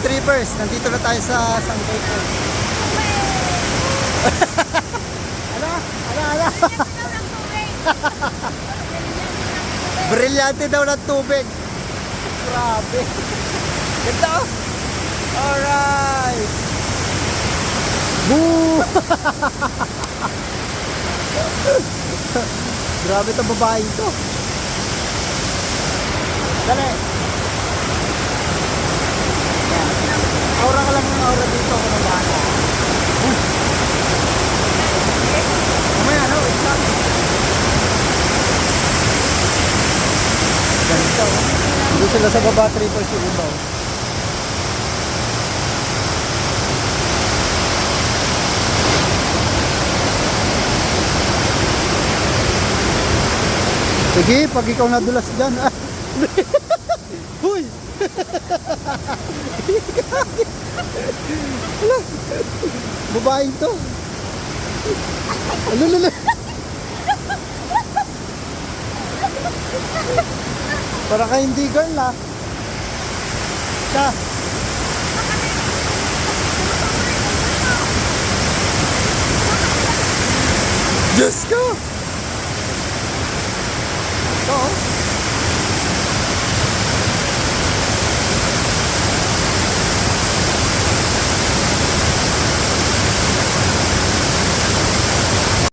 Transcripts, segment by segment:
Trippers. Nandito na tayo sa Sangkay Falls. ala, ala, ala. Brilyante daw ng tubig. Grabe. Ganda oh. Alright. Boo! Grabe itong babaeng to. Dali. sila sa baba, 3 points yung ibaw. Sige, pag ikaw nadulas dyan, ah. Huy! Ala, babaeng to. Ano, ano, ano. Para ka hindi girl na. Siya. Diyos ko! Ito.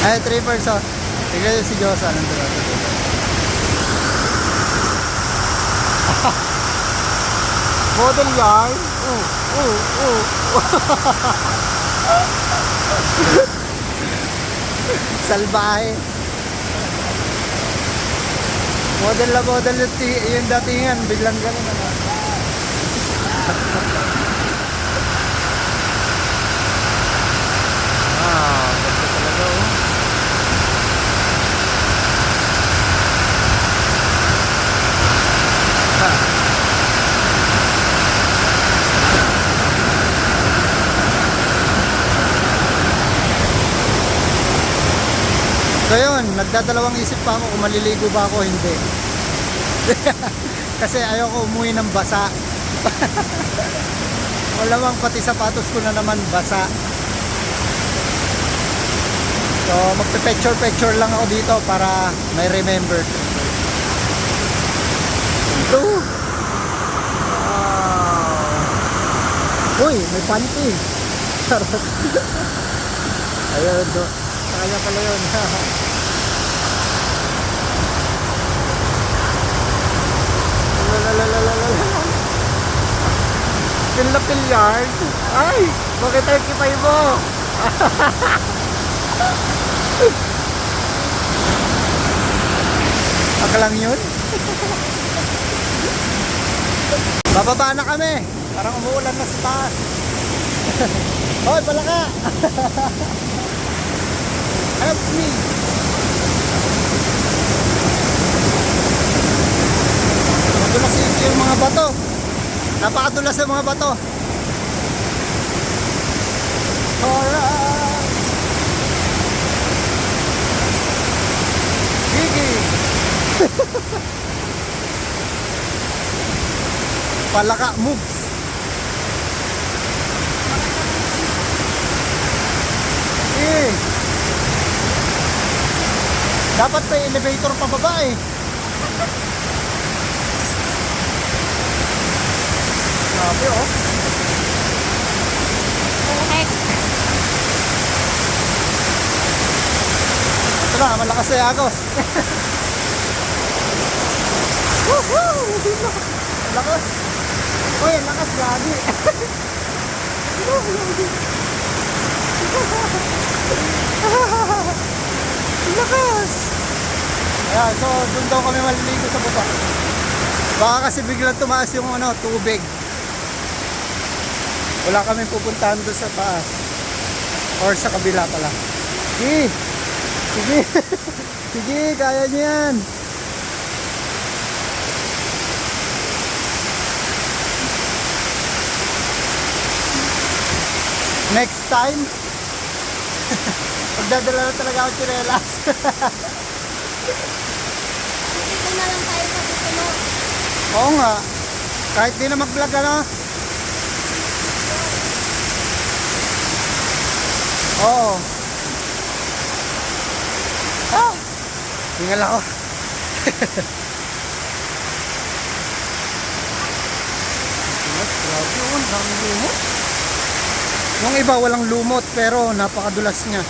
Ay, 3 person. Tignan si Josa. Nandito. Model yarn. Ooh, ooh, oh, ooh. Salbahe. Model na model yung, yung datingan. Biglang gano'n na. nagdadalawang isip pa ako kung maliligo ba ako hindi. Kasi ayoko umuwi ng basa. Malamang pati sapatos ko na naman basa. So magpe-picture-picture lang ako dito para may remember. Ito! Wow. Uy, may panty! Charot! Ayun, do. Kaya pala yun. Sinlapil yard? Ay! Bakit tayo kitay mo? Aka lang yun? Bababa na kami! Parang umuulan na sa taas. Hoy, palaka! Help me! dulas yung mga bato. Napakadulas yung mga bato. Alright. Gigi. Palaka moves. Eh dapat may elevator pababa eh. Grabe oh. Correct. Ito na, malakas na agos. Woohoo! Lakas. Uy, lakas grabe. lakas! Ayan, so doon daw kami maliligo sa baba. Baka kasi biglang tumaas yung ano, tubig wala kami pupuntahan doon sa taas or sa kabila pala. Sige. Sige. Sige kaya niyo yan. Next time. Magdadala na talaga ako chinelas. Dito na lang tayo sa susunod. Oo nga. Kahit di na mag-vlog ano. Oo. Ah! Hingal ako. Grabe oh, ang daming lumot. Yung iba walang lumot pero napakadulas niya.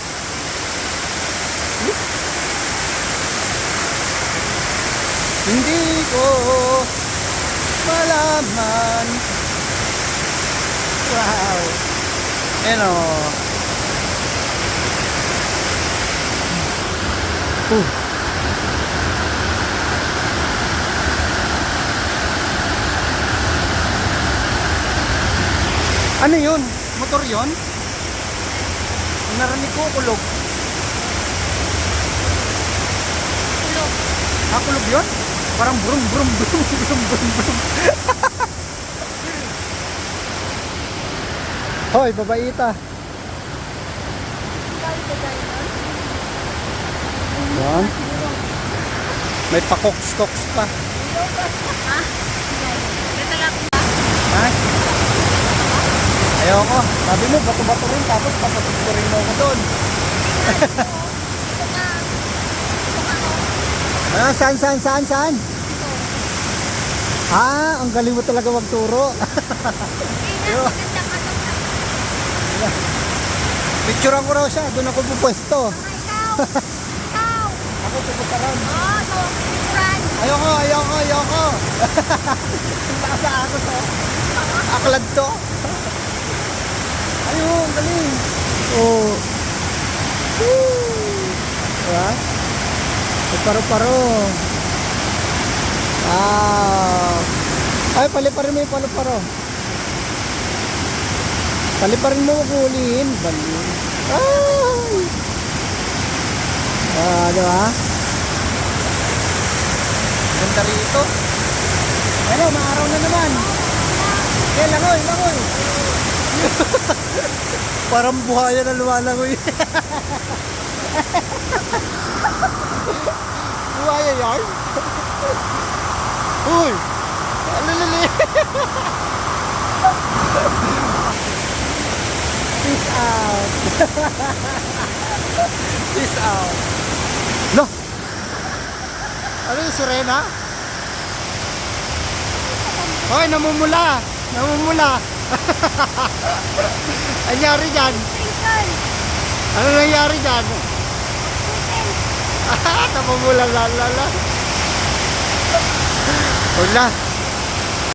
Hindi ko malaman. Wow. Ano? Uh. Ano yun? Motor yun? Narinig ko kulog. Kulog. Ah, kulog yun? Parang brum brum brum brum brum brum. Hoy, babaita. Nun? Yan. May pakoks-koks pa. Ha? Ko? Ayoko. Sabi mo, bato-bato rin. Tapos papatuto rin mo ako doon. Ah, saan, saan, saan, saan? Ah, ang galing mo talaga magturo. Picturean ko raw siya. Doon ako pupwesto. Ikaw. Ako pupunta ron. Oo, to. Fran. Ayoko, ayoko, ayoko. Punta ka sa ako to. Aklad to. Ayun, galing. Oh. Woo. Diba? May paro-paro. Wow. Ay, paliparin mo yung paro-paro. Paliparin mo kung hulihin. Bali. Ay. Ah, diba? Ganda rito. Ano, maaraw na naman. Eh, langoy, langoy. Parang buhaya na lumalangoy. buhaya yan. Uy! Alilili. Peace out. Peace out. No! Ano yung sirena? Hoy, namumula! Namumula! Anyari dyan? Ano nangyari dyan? namumula la la la.